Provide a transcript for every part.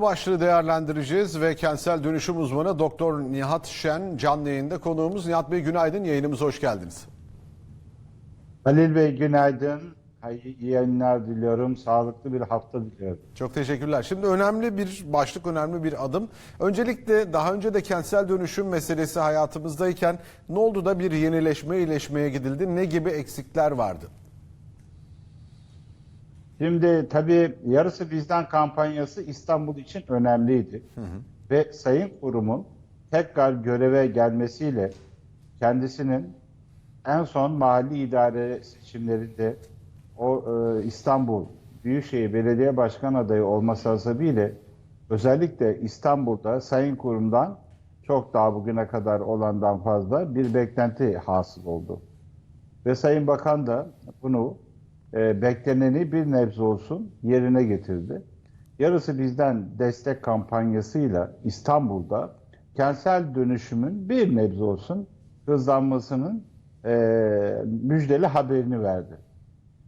başlığı değerlendireceğiz ve kentsel dönüşüm uzmanı Doktor Nihat Şen canlı yayında konuğumuz. Nihat Bey günaydın, yayınımıza hoş geldiniz. Halil Bey günaydın. Hayırlı yayınlar diliyorum. Sağlıklı bir hafta diliyorum. Çok teşekkürler. Şimdi önemli bir başlık, önemli bir adım. Öncelikle daha önce de kentsel dönüşüm meselesi hayatımızdayken ne oldu da bir yenileşme, iyileşmeye gidildi? Ne gibi eksikler vardı? Şimdi tabii yarısı bizden kampanyası İstanbul için önemliydi. Ve Sayın Kurum'un tekrar göreve gelmesiyle kendisinin en son mahalli idare seçimlerinde o e, İstanbul Büyükşehir Belediye Başkan adayı olması hasebiyle özellikle İstanbul'da Sayın Kurum'dan çok daha bugüne kadar olandan fazla bir beklenti hasıl oldu. Ve Sayın Bakan da bunu e, bekleneni bir nebze olsun yerine getirdi. Yarısı bizden destek kampanyasıyla İstanbul'da kentsel dönüşümün bir nebze olsun hızlanmasının e, müjdeli haberini verdi.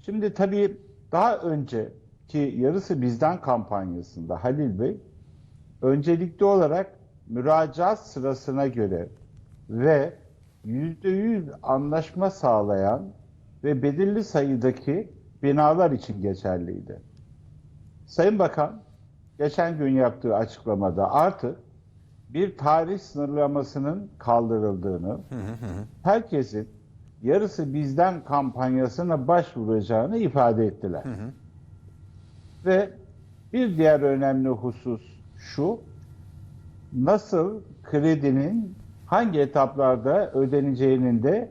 Şimdi tabii daha önceki yarısı bizden kampanyasında Halil Bey öncelikli olarak müracaat sırasına göre ve %100 anlaşma sağlayan ve belirli sayıdaki binalar için geçerliydi. Sayın Bakan geçen gün yaptığı açıklamada artık bir tarih sınırlamasının kaldırıldığını, herkesin yarısı bizden kampanyasına başvuracağını ifade ettiler. Ve bir diğer önemli husus şu, nasıl kredinin hangi etaplarda ödeneceğinin de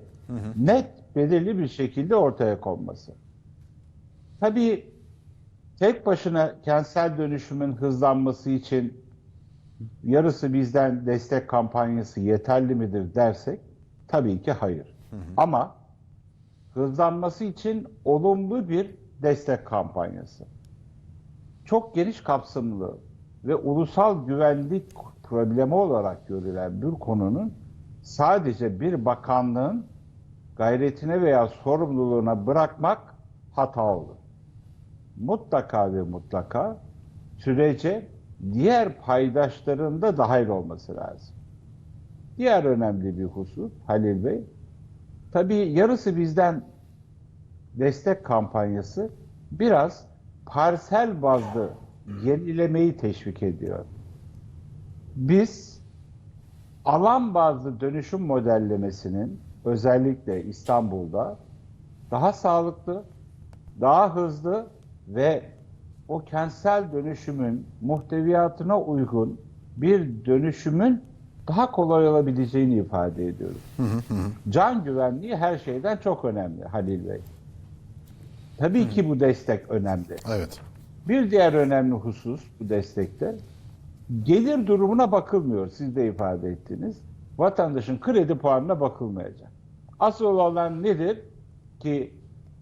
net belirli bir şekilde ortaya konması. Tabii tek başına kentsel dönüşümün hızlanması için yarısı bizden destek kampanyası yeterli midir dersek tabii ki hayır. Ama hızlanması için olumlu bir destek kampanyası. Çok geniş kapsamlı ve ulusal güvenlik problemi olarak görülen bir konunun sadece bir bakanlığın gayretine veya sorumluluğuna bırakmak hata olur. Mutlaka ve mutlaka sürece diğer paydaşların da dahil olması lazım. Diğer önemli bir husus Halil Bey, tabii yarısı bizden destek kampanyası biraz parsel bazlı yenilemeyi teşvik ediyor. Biz alan bazlı dönüşüm modellemesinin özellikle İstanbul'da daha sağlıklı, daha hızlı ve o kentsel dönüşümün muhteviyatına uygun bir dönüşümün daha kolay olabileceğini ifade ediyoruz. Can güvenliği her şeyden çok önemli Halil Bey. Tabii ki bu destek önemli. Evet. Bir diğer önemli husus bu destekte gelir durumuna bakılmıyor. Siz de ifade ettiniz. Vatandaşın kredi puanına bakılmayacak. Asıl olan nedir? Ki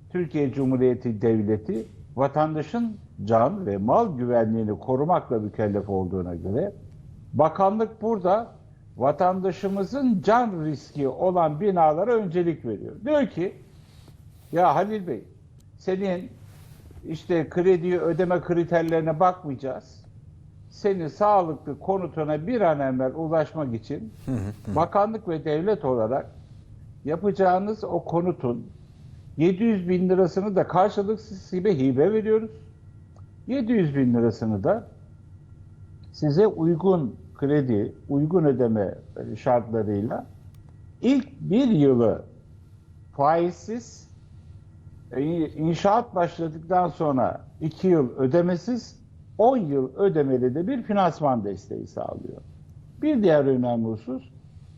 Türkiye Cumhuriyeti Devleti vatandaşın can ve mal güvenliğini korumakla mükellef olduğuna göre bakanlık burada vatandaşımızın can riski olan binalara öncelik veriyor. Diyor ki ya Halil Bey senin işte krediyi ödeme kriterlerine bakmayacağız. Seni sağlıklı konutuna bir an evvel ulaşmak için bakanlık ve devlet olarak yapacağınız o konutun 700 bin lirasını da karşılıksız hibe hibe veriyoruz. 700 bin lirasını da size uygun kredi, uygun ödeme şartlarıyla ilk bir yılı faizsiz e, inşaat başladıktan sonra 2 yıl ödemesiz 10 yıl ödemeli de bir finansman desteği sağlıyor. Bir diğer önemli husus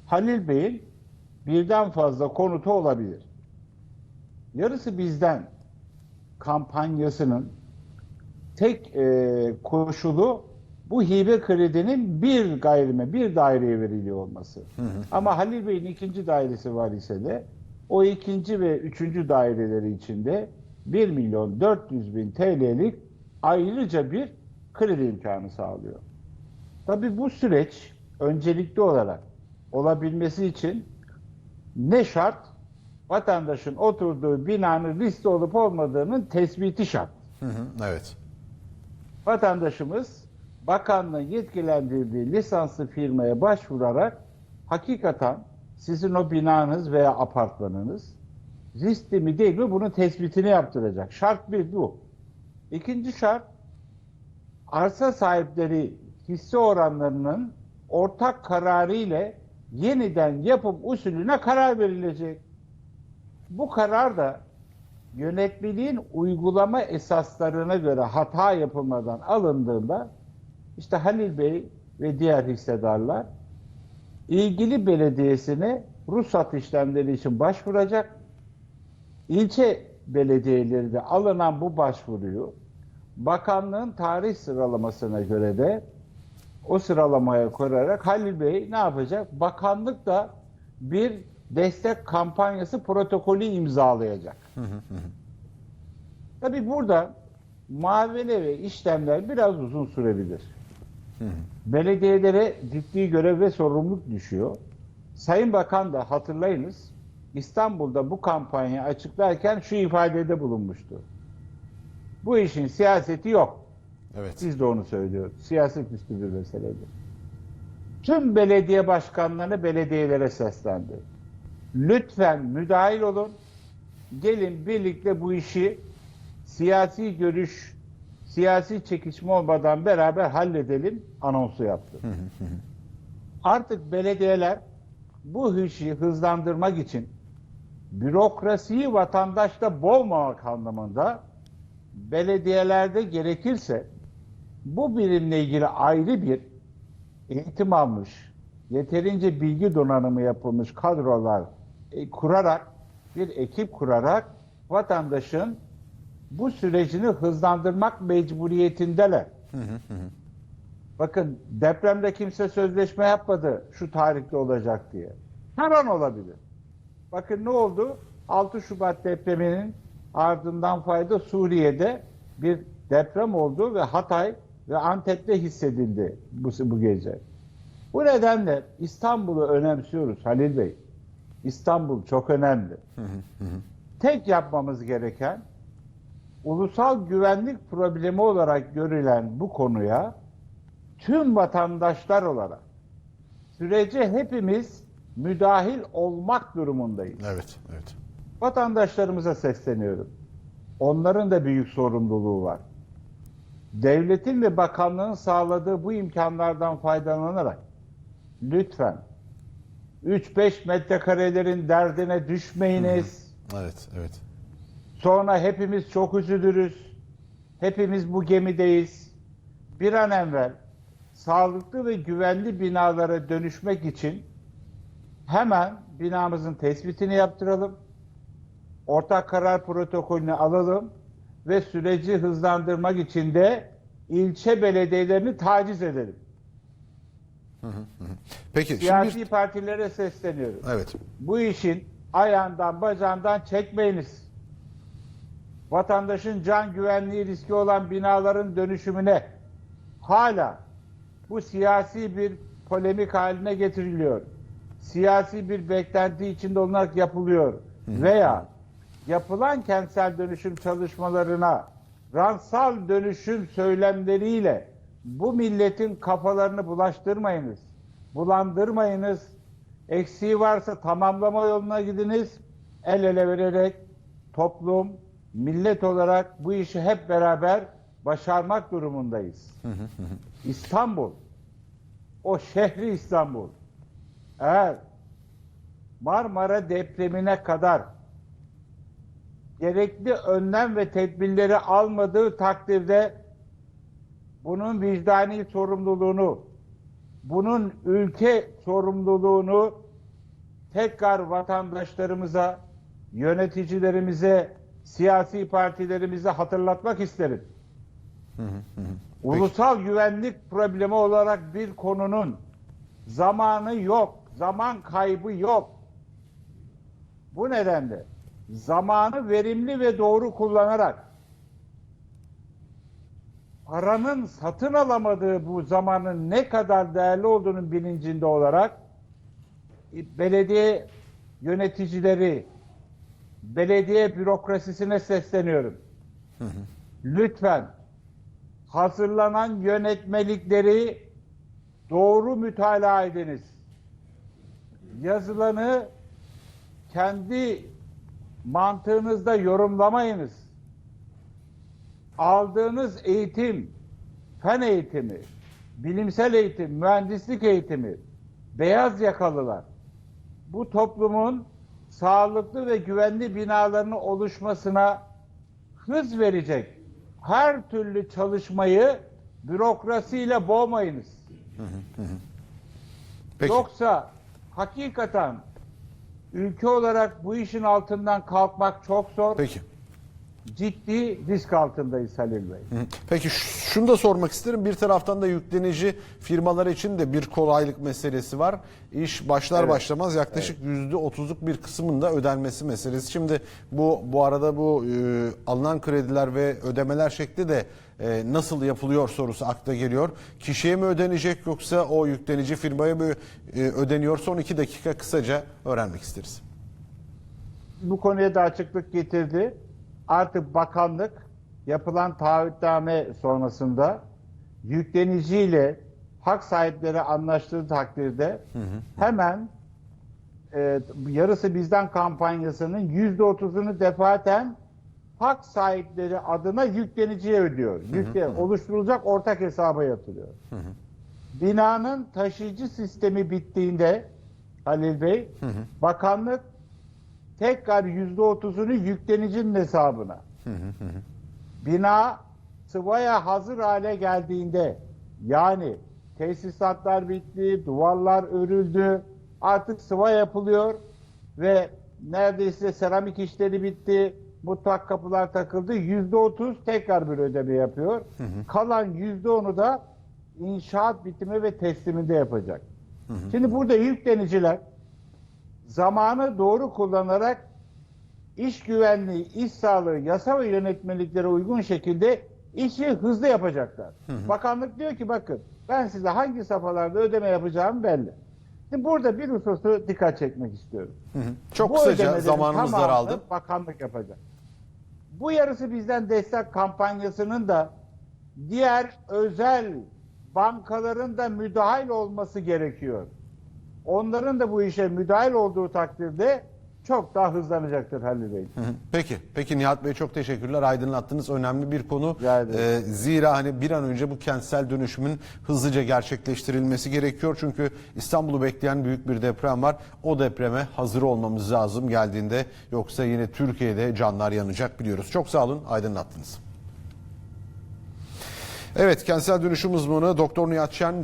Halil Bey'in birden fazla konutu olabilir. Yarısı bizden kampanyasının tek e, koşulu bu hibe kredinin bir gayrime, bir daireye veriliyor olması. Ama Halil Bey'in ikinci dairesi var ise de o ikinci ve üçüncü daireleri içinde 1 milyon 400 bin TL'lik ayrıca bir kredi imkanı sağlıyor. Tabii bu süreç öncelikli olarak olabilmesi için ne şart? Vatandaşın oturduğu binanın riskli olup olmadığının tespiti şart. Hı hı, evet. Vatandaşımız bakanlığın yetkilendirdiği lisanslı firmaya başvurarak hakikaten sizin o binanız veya apartmanınız riskli mi değil mi bunun tespitini yaptıracak. Şart bir bu. İkinci şart arsa sahipleri hisse oranlarının ortak kararı ile yeniden yapım usulüne karar verilecek. Bu karar da yönetmeliğin uygulama esaslarına göre hata yapılmadan alındığında işte Halil Bey ve diğer hissedarlar ilgili belediyesine ruhsat işlemleri için başvuracak. İlçe belediyeleri de alınan bu başvuruyu bakanlığın tarih sıralamasına göre de o sıralamaya koyarak Halil Bey ne yapacak? Bakanlık da bir destek kampanyası protokolü imzalayacak. Tabi burada muamele ve işlemler biraz uzun sürebilir. Belediyelere ciddi görev ve sorumluluk düşüyor. Sayın Bakan da hatırlayınız İstanbul'da bu kampanyayı açıklarken şu ifadede bulunmuştu. Bu işin siyaseti yok. Evet. Siz de onu söylüyorsunuz. Siyaset üstü bir meseledir. Tüm belediye başkanlarını belediyelere seslendi. Lütfen müdahil olun. Gelin birlikte bu işi siyasi görüş, siyasi çekişme olmadan beraber halledelim anonsu yaptı. Artık belediyeler bu işi hızlandırmak için bürokrasiyi vatandaşta boğmamak anlamında belediyelerde gerekirse bu birimle ilgili ayrı bir eğitim almış, yeterince bilgi donanımı yapılmış kadrolar e, kurarak, bir ekip kurarak vatandaşın bu sürecini hızlandırmak mecburiyetindeler. Bakın depremde kimse sözleşme yapmadı şu tarihte olacak diye. Her an olabilir. Bakın ne oldu? 6 Şubat depreminin ardından fayda Suriye'de bir deprem oldu ve Hatay ve Antep'te hissedildi bu, bu gece. Bu nedenle İstanbul'u önemsiyoruz Halil Bey. İstanbul çok önemli. Tek yapmamız gereken ulusal güvenlik problemi olarak görülen bu konuya tüm vatandaşlar olarak sürece hepimiz müdahil olmak durumundayız. Evet, evet. Vatandaşlarımıza sesleniyorum. Onların da büyük sorumluluğu var. Devletin ve bakanlığın sağladığı bu imkanlardan faydalanarak lütfen 3-5 metrekarelerin derdine düşmeyiniz. Evet, evet. Sonra hepimiz çok üzülürüz. Hepimiz bu gemideyiz. Bir an evvel sağlıklı ve güvenli binalara dönüşmek için hemen binamızın tespitini yaptıralım. Ortak karar protokolünü alalım ve süreci hızlandırmak için de ilçe belediyelerini taciz edelim. Peki Siyasi şimdi partilere sesleniyorum. evet. bu işin ayağından bacağından çekmeyiniz. Vatandaşın can güvenliği riski olan binaların dönüşümüne hala bu siyasi bir polemik haline getiriliyor. Siyasi bir beklenti içinde olunarak yapılıyor. Veya yapılan kentsel dönüşüm çalışmalarına ransal dönüşüm söylemleriyle bu milletin kafalarını bulaştırmayınız. Bulandırmayınız. Eksiği varsa tamamlama yoluna gidiniz. El ele vererek toplum, millet olarak bu işi hep beraber başarmak durumundayız. İstanbul, o şehri İstanbul, eğer Marmara depremine kadar gerekli önlem ve tedbirleri almadığı takdirde bunun vicdani sorumluluğunu, bunun ülke sorumluluğunu tekrar vatandaşlarımıza, yöneticilerimize, siyasi partilerimize hatırlatmak isterim. Ulusal güvenlik problemi olarak bir konunun zamanı yok, zaman kaybı yok. Bu nedenle zamanı verimli ve doğru kullanarak paranın satın alamadığı bu zamanın ne kadar değerli olduğunun bilincinde olarak e, belediye yöneticileri, belediye bürokrasisine sesleniyorum. Lütfen hazırlanan yönetmelikleri doğru mütalaa ediniz. Yazılanı kendi mantığınızda yorumlamayınız. Aldığınız eğitim, fen eğitimi, bilimsel eğitim, mühendislik eğitimi, beyaz yakalılar bu toplumun sağlıklı ve güvenli binalarının oluşmasına hız verecek her türlü çalışmayı bürokrasiyle boğmayınız. Peki. Yoksa hakikaten ülke olarak bu işin altından kalkmak çok zor. Peki. Ciddi risk altındayız Halil Bey. Peki şunu da sormak isterim. Bir taraftan da yüklenici firmalar için de bir kolaylık meselesi var. İş başlar Evet. başlamaz yaklaşık yüzde otuzluk bir kısmının da ödenmesi meselesi. Şimdi bu bu arada bu e, alınan krediler ve ödemeler şekli de e, nasıl yapılıyor sorusu akla geliyor. Kişiye mi ödenecek yoksa o yüklenici firmaya mı e, ödeniyor? Son iki dakika kısaca öğrenmek isteriz. Bu konuya da açıklık getirdi. Artık bakanlık yapılan taahhütname sonrasında yükleniciyle hak sahipleri anlaştığı takdirde hemen e, yarısı bizden kampanyasının yüzde otuzunu defaten hak sahipleri adına yükleniciye ödüyor. Yükle, oluşturulacak ortak hesaba yatırıyor. Binanın taşıyıcı sistemi bittiğinde Halil Bey, bakanlık tekrar yüzde otuzunu yüklenicinin hesabına. Bina sıvaya hazır hale geldiğinde yani tesisatlar bitti, duvarlar örüldü, artık sıva yapılıyor ve neredeyse seramik işleri bitti, mutfak kapılar takıldı. Yüzde otuz tekrar bir ödeme yapıyor. Kalan yüzde onu da inşaat bitimi ve tesliminde yapacak. Şimdi burada yükleniciler zamanı doğru kullanarak iş güvenliği, iş sağlığı, yasa ve yönetmeliklere uygun şekilde işi hızlı yapacaklar. Bakanlık diyor ki bakın ben size hangi safhalarda ödeme yapacağım belli. Şimdi burada bir hususu dikkat çekmek istiyorum. Çok Bu kısaca zamanımız daraldı. Bakanlık yapacak. Bu yarısı bizden destek kampanyasının da diğer özel bankaların da müdahil olması gerekiyor. Onların da bu işe müdahil olduğu takdirde çok daha hızlanacaktır Halil Bey. Hı hı. Peki. Peki Nihat Bey çok teşekkürler. Aydınlattınız. Önemli bir konu. Ee, zira hani bir an önce bu kentsel dönüşümün hızlıca gerçekleştirilmesi gerekiyor. Çünkü İstanbul'u bekleyen büyük bir deprem var. O depreme hazır olmamız lazım geldiğinde. Yoksa yine Türkiye'de canlar yanacak biliyoruz. Çok sağ olun. Aydınlattınız. Evet, kentsel dönüşüm uzmanı Doktor Nihat Şen